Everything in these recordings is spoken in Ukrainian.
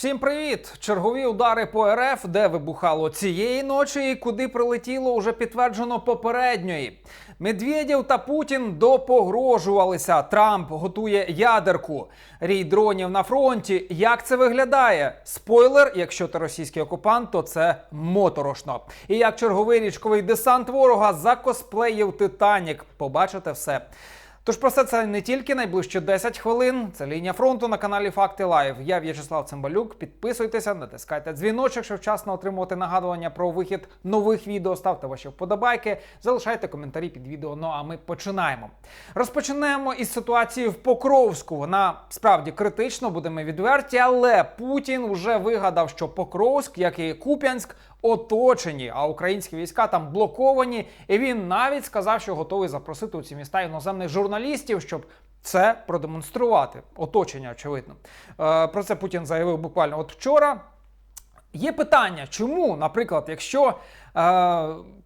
Всім привіт! Чергові удари по РФ, де вибухало цієї ночі і куди прилетіло, уже підтверджено попередньої. Медведєв та Путін допогрожувалися. Трамп готує ядерку. Рій дронів на фронті. Як це виглядає? Спойлер: якщо ти російський окупант, то це моторошно. І як черговий річковий десант ворога закосплеїв Титанік. Побачите все. Тож про все це не тільки найближчі 10 хвилин. Це лінія фронту на каналі Факти Лайв. Я В'ячеслав Цимбалюк. Підписуйтеся, натискайте дзвіночок, щоб вчасно отримувати нагадування про вихід нових відео. Ставте ваші вподобайки, залишайте коментарі під відео. Ну а ми починаємо. Розпочнемо із ситуації в Покровську. Вона справді критично, будемо відверті, але Путін вже вигадав, що Покровськ, як і Куп'янськ, оточені, а українські війська там блоковані. І він навіть сказав, що готовий запросити у ці міста іноземних журналістів, щоб це продемонструвати. Оточення, очевидно. Е, Про це Путін заявив буквально от вчора. Є питання, чому, наприклад, якщо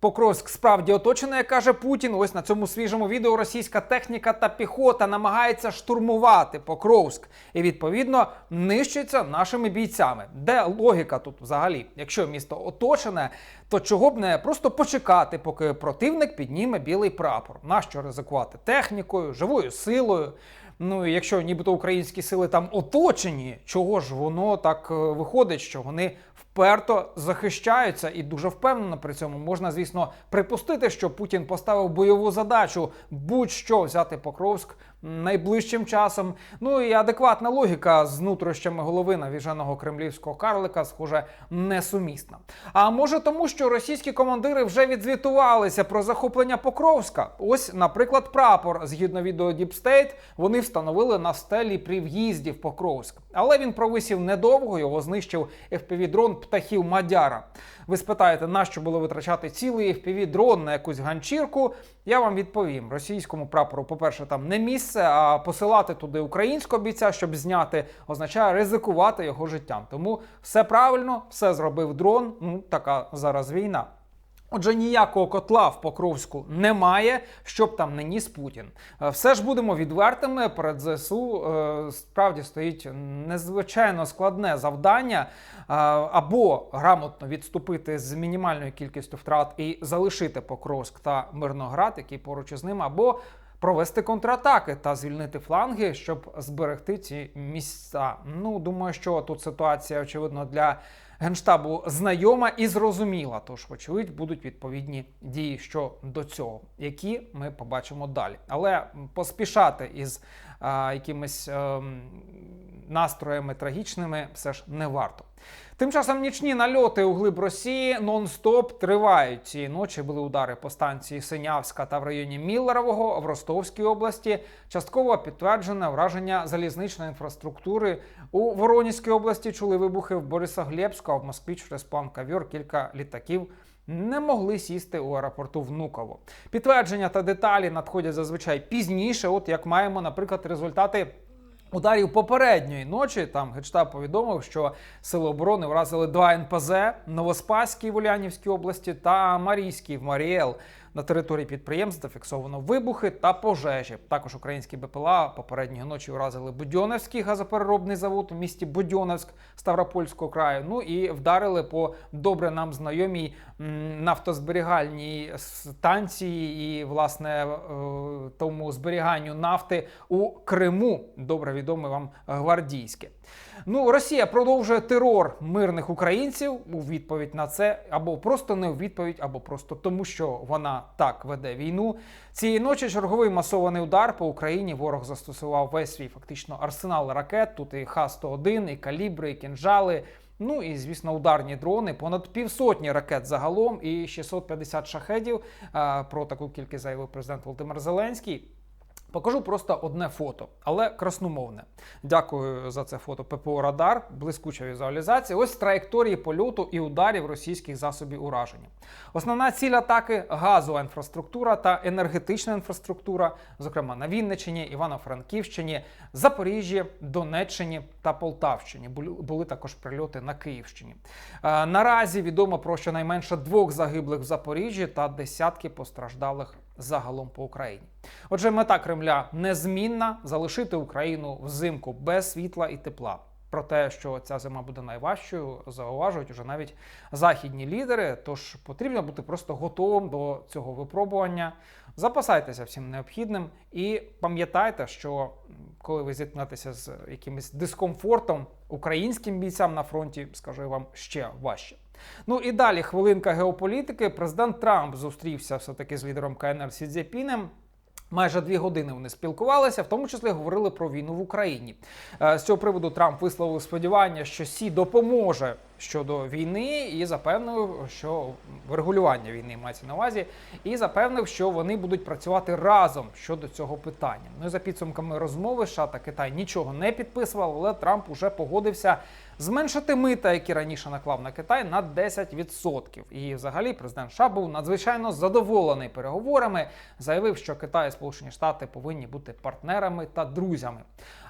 Покровськ справді оточений, як каже Путін, ось на цьому свіжому відео російська техніка та піхота намагається штурмувати Покровськ і відповідно нищиться нашими бійцями. Де логіка тут взагалі? Якщо місто оточене, то чого б не просто почекати, поки противник підніме білий прапор? Нащо ризикувати технікою, живою силою? Ну якщо нібито українські сили там оточені, чого ж воно так е, виходить, що вони вперто захищаються і дуже впевнено при цьому. Можна, звісно, припустити, що Путін поставив бойову задачу будь-що взяти Покровськ найближчим часом. Ну і адекватна логіка з нутрощами голови навіженого кремлівського карлика, схоже, несумісна. А може тому, що російські командири вже відзвітувалися про захоплення Покровська. Ось, наприклад, прапор згідно відео State, вони встановили на стелі при в'їзді в Покровськ. Але він провисів недовго, його знищив FPV-дрон птахів Мадяра. Ви спитаєте, нащо було витрачати цілий FPV-дрон на якусь ганчірку? Я вам відповім: російському прапору, по-перше, там не місце, а посилати туди українського бійця, щоб зняти, означає ризикувати його життям. Тому все правильно, все зробив дрон. Ну така зараз війна. Отже, ніякого котла в Покровську немає, щоб там не ніс Путін. Е, Все ж будемо відвертими. Перед ЗСУ е, справді стоїть незвичайно складне завдання е, або грамотно відступити з мінімальною кількістю втрат і залишити Покровськ та Мирноград, який поруч із ним, або провести контратаки та звільнити фланги, щоб зберегти ці місця. Ну думаю, що тут ситуація очевидно для. Генштабу знайома і зрозуміла, тож, вочевидь, будуть відповідні дії щодо цього, які ми побачимо далі. Але поспішати із якимись ем, настроями трагічними все ж не варто. Тим часом нічні нальоти у глиб Росії нон-стоп тривають. Цієї ночі були удари по станції Синявська та в районі Міллерового в Ростовській області. Частково підтверджене враження залізничної інфраструктури у Воронізькій області. Чули вибухи в Борисоглебську, а в Москві через план кавьор кілька літаків. Не могли сісти у аеропорту Внуково. Підтвердження та деталі надходять зазвичай пізніше. От як маємо, наприклад, результати Ударів попередньої ночі там гештаб повідомив, що сили оборони вразили два НПЗ Новоспаській в Улянівській області та Марійській в Маріел. На території підприємств зафіксовано вибухи та пожежі. Також українські БПЛА попередньої ночі вразили Будьонівський газопереробний завод у місті Будьонівськ Ставропольського краю. Ну і вдарили по добре нам знайомій нафтозберігальній станції і власне е, тому зберіганню нафти у Криму. Добре відоме вам гвардійське. Ну, Росія продовжує терор мирних українців у відповідь на це, або просто не у відповідь, або просто тому, що вона так веде війну. Цієї ночі черговий масований удар по Україні. Ворог застосував весь свій фактично арсенал ракет. Тут і Х-101, і калібри, і кінжали. Ну і звісно, ударні дрони. Понад півсотні ракет загалом, і 650 шахедів. Про таку кількість заявив президент Володимир Зеленський. Покажу просто одне фото, але красномовне. Дякую за це фото ППО Радар, блискуча візуалізація. Ось траєкторії польоту і ударів російських засобів ураження. Основна ціль атаки газова інфраструктура та енергетична інфраструктура, зокрема на Вінниччині, Івано-Франківщині, Запоріжжі, Донеччині та Полтавщині. Були, були також прильоти на Київщині. Е, наразі відомо про щонайменше двох загиблих в Запоріжжі та десятки постраждалих загалом по Україні. Отже, мета Кремля незмінна залишити Україну взимку без світла і тепла. про те, що ця зима буде найважчою, зауважують уже навіть західні лідери. Тож потрібно бути просто готовим до цього випробування. Запасайтеся всім необхідним і пам'ятайте, що коли ви зіткнетеся з якимось дискомфортом українським бійцям на фронті, скажу вам ще важче. Ну і далі хвилинка геополітики. Президент Трамп зустрівся все-таки з лідером КНР Сі Цзепінем. Майже дві години вони спілкувалися, в тому числі говорили про війну в Україні. Е, З цього приводу Трамп висловив сподівання, що Сі допоможе щодо війни, і запевнив, що врегулювання війни мається на увазі, і запевнив, що вони будуть працювати разом щодо цього питання. Ну і за підсумками розмови США та Китай нічого не підписував, але Трамп уже погодився зменшити мита, які раніше наклав на Китай, на 10%. І взагалі президент США був надзвичайно задоволений переговорами, заявив, що Китай і Сполучені Штати повинні бути партнерами та друзями.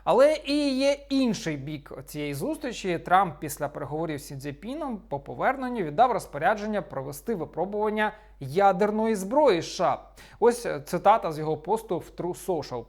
Але і є інший бік цієї зустрічі. Трамп після переговорів з Сі Цзепіном по поверненню віддав розпорядження провести випробування ядерної зброї США. Ось цитата з його посту в True Social.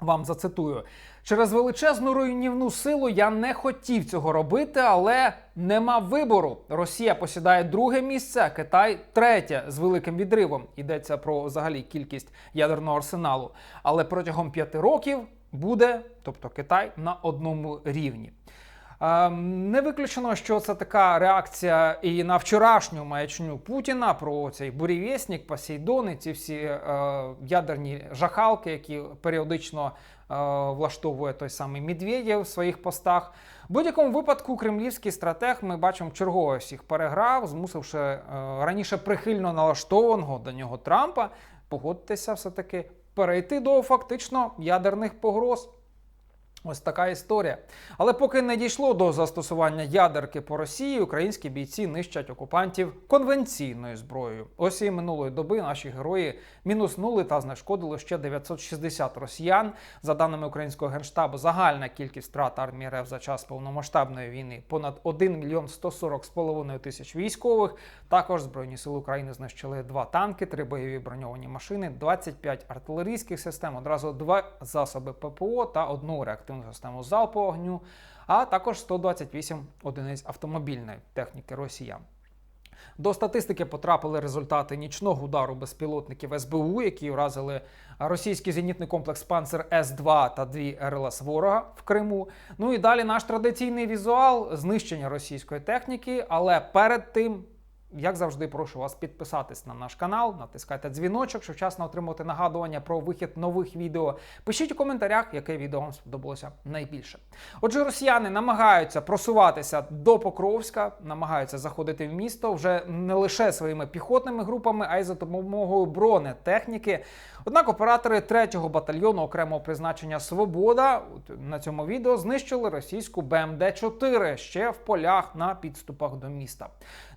Вам зацитую: через величезну руйнівну силу я не хотів цього робити, але нема вибору. Росія посідає друге місце, Китай третє з великим відривом. Йдеться про взагалі кількість ядерного арсеналу. Але протягом п'яти років буде, тобто Китай, на одному рівні. Не виключено, що це така реакція і на вчорашню маячню Путіна про цей бурєвєснік, Посейдон і ці всі е, ядерні жахалки, які періодично е, влаштовує той самий Медведєв в своїх постах. В будь-якому випадку кремлівський стратег ми бачимо чергово всіх переграв, змусивши е, раніше прихильно налаштованого до нього Трампа погодитися все-таки перейти до фактично ядерних погроз. Ось така історія. Але поки не дійшло до застосування ядерки по Росії, українські бійці нищать окупантів конвенційною зброєю. Ось і минулої доби наші герої мінуснули та знешкодили ще 960 росіян. За даними українського генштабу, загальна кількість втрат армії РФ за час повномасштабної війни понад 1 мільйон 140 з половиною тисяч військових. Також збройні сили України знищили два танки, три бойові броньовані машини, 25 артилерійських систем, одразу два засоби ППО та одну реактивну систему залпового вогню, а також 128 одиниць автомобільної техніки росіян. До статистики потрапили результати нічного удару безпілотників СБУ, які вразили російський зенітний комплекс Панцер С-2 та дві РЛС ворога в Криму. Ну і далі наш традиційний візуал знищення російської техніки. Але перед тим, як завжди, прошу вас підписатись на наш канал, натискайте дзвіночок, щоб вчасно отримувати нагадування про вихід нових відео. Пишіть у коментарях, яке відео вам сподобалося найбільше. Отже, росіяни намагаються просуватися до Покровська, намагаються заходити в місто вже не лише своїми піхотними групами, а й за допомогою бронетехніки. Однак оператори 3-го батальйону окремого призначення Свобода на цьому відео знищили російську БМД-4 ще в полях на підступах до міста.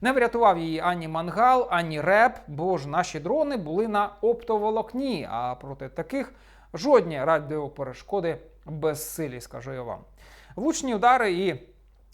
Не врятував її ані мангал, ані реп, бо ж наші дрони були на оптоволокні. А проти таких жодні радіоперешкоди безсилі, скажу я вам. Влучні удари і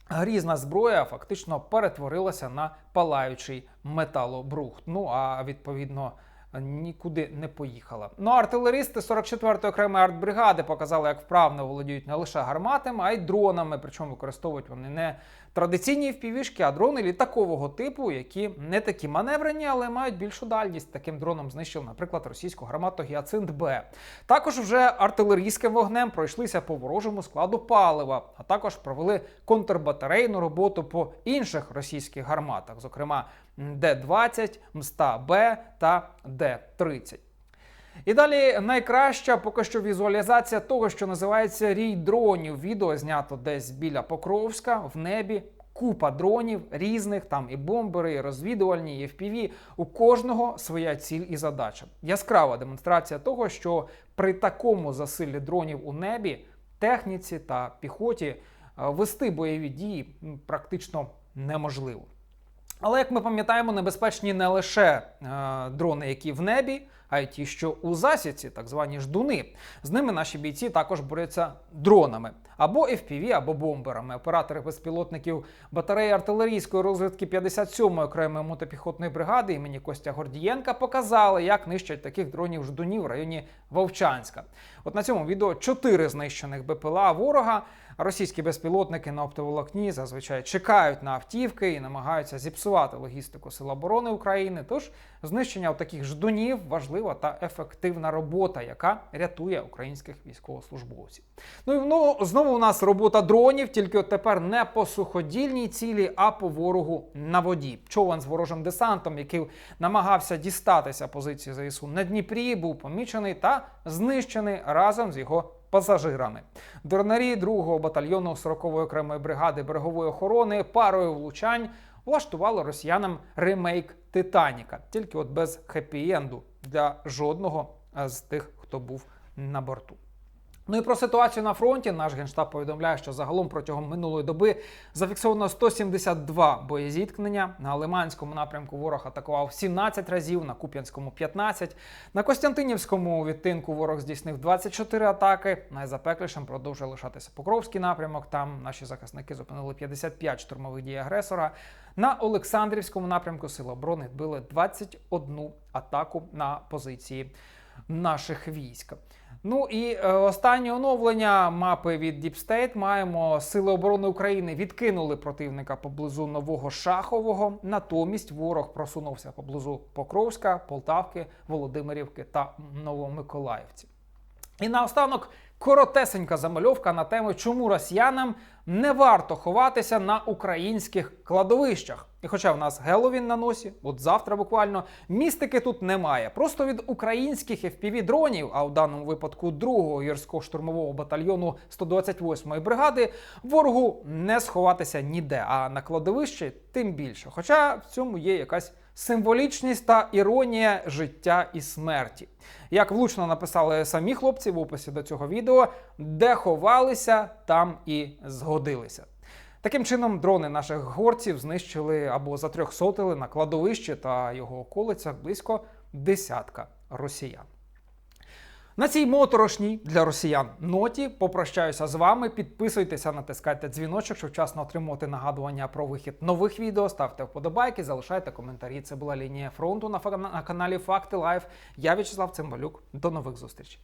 грізна зброя фактично перетворилася на палаючий металобрухт. Ну а відповідно. Нікуди не поїхала. Ну, артилеристи 44-ї окремої артбригади показали, як вправно володіють не лише гарматами, а й дронами. Причому використовують вони не традиційні впівішки, а дрони літакового типу, які не такі маневрені, але мають більшу дальність. Таким дроном знищив, наприклад, російську гармату Гіацинт Б. Також вже артилерійським вогнем пройшлися по ворожому складу палива, а також провели контрбатарейну роботу по інших російських гарматах, зокрема Д-20, МСТА-Б та Д-30. І далі найкраща поки що візуалізація того, що називається рій дронів. Відео знято десь біля Покровська в небі. Купа дронів різних, там і бомбери, і розвідувальні, і FPV. У кожного своя ціль і задача. Яскрава демонстрація того, що при такому засиллі дронів у небі, техніці та піхоті е, вести бойові дії практично неможливо. Але як ми пам'ятаємо, небезпечні не лише е, дрони, які в небі, а й ті, що у засідці, так звані ждуни. З ними наші бійці також борються дронами або FPV, або бомберами. Оператори безпілотників батареї артилерійської розвідки 57-ї окремої мотопіхотної бригади імені Костя Гордієнка показали, як нищать таких дронів ждунів в районі Вовчанська. От на цьому відео чотири знищених БПЛА ворога. Російські безпілотники на оптоволокні зазвичай чекають на автівки і намагаються зіпсувати логістику Сил оборони України. Тож знищення таких ждунів важлива та ефективна робота, яка рятує українських військовослужбовців. Ну і знову у нас робота дронів, тільки от тепер не по суходільній цілі, а по ворогу на воді. Човен з ворожим десантом, який намагався дістатися позиції ЗСУ на Дніпрі, був помічений та знищений разом з його пасажирами. Дронарі 2-го батальйону 40-ї окремої бригади берегової охорони парою влучань влаштували росіянам ремейк Титаніка, тільки от без хеппі-енду для жодного з тих, хто був на борту. Ну і про ситуацію на фронті наш генштаб повідомляє, що загалом протягом минулої доби зафіксовано 172 боєзіткнення. На Лиманському напрямку ворог атакував 17 разів, на Куп'янському 15. На Костянтинівському відтинку ворог здійснив 24 атаки. Найзапеклішим продовжує лишатися Покровський напрямок. Там наші захисники зупинили 55 штурмових дій агресора. На Олександрівському напрямку Сили оборони відбили 21 атаку на позиції наших військ. Ну і е, останнє оновлення мапи від Deep State маємо Сили оборони України відкинули противника поблизу нового Шахового. Натомість ворог просунувся поблизу Покровська, Полтавки, Володимирівки та Новомиколаївці. І наостанок коротесенька замальовка на тему, чому росіянам не варто ховатися на українських кладовищах. І хоча в нас Геловін на носі, от завтра буквально містики тут немає. Просто від українських fpv дронів, а у даному випадку 2-го гірсько-штурмового батальйону 128-ї бригади, ворогу не сховатися ніде, а на кладовищі тим більше. Хоча в цьому є якась символічність та іронія життя і смерті. Як влучно написали самі хлопці в описі до цього відео, де ховалися, там і згодилися. Таким чином, дрони наших горців знищили або затрьохсотили на кладовище та його околицях близько десятка росіян. На цій моторошній для росіян ноті попрощаюся з вами. Підписуйтеся, натискайте дзвіночок, щоб вчасно отримувати нагадування про вихід нових відео. Ставте вподобайки, залишайте коментарі. Це була лінія фронту на каналі Факти Лайф. Я В'ячеслав Цимбалюк. До нових зустрічей.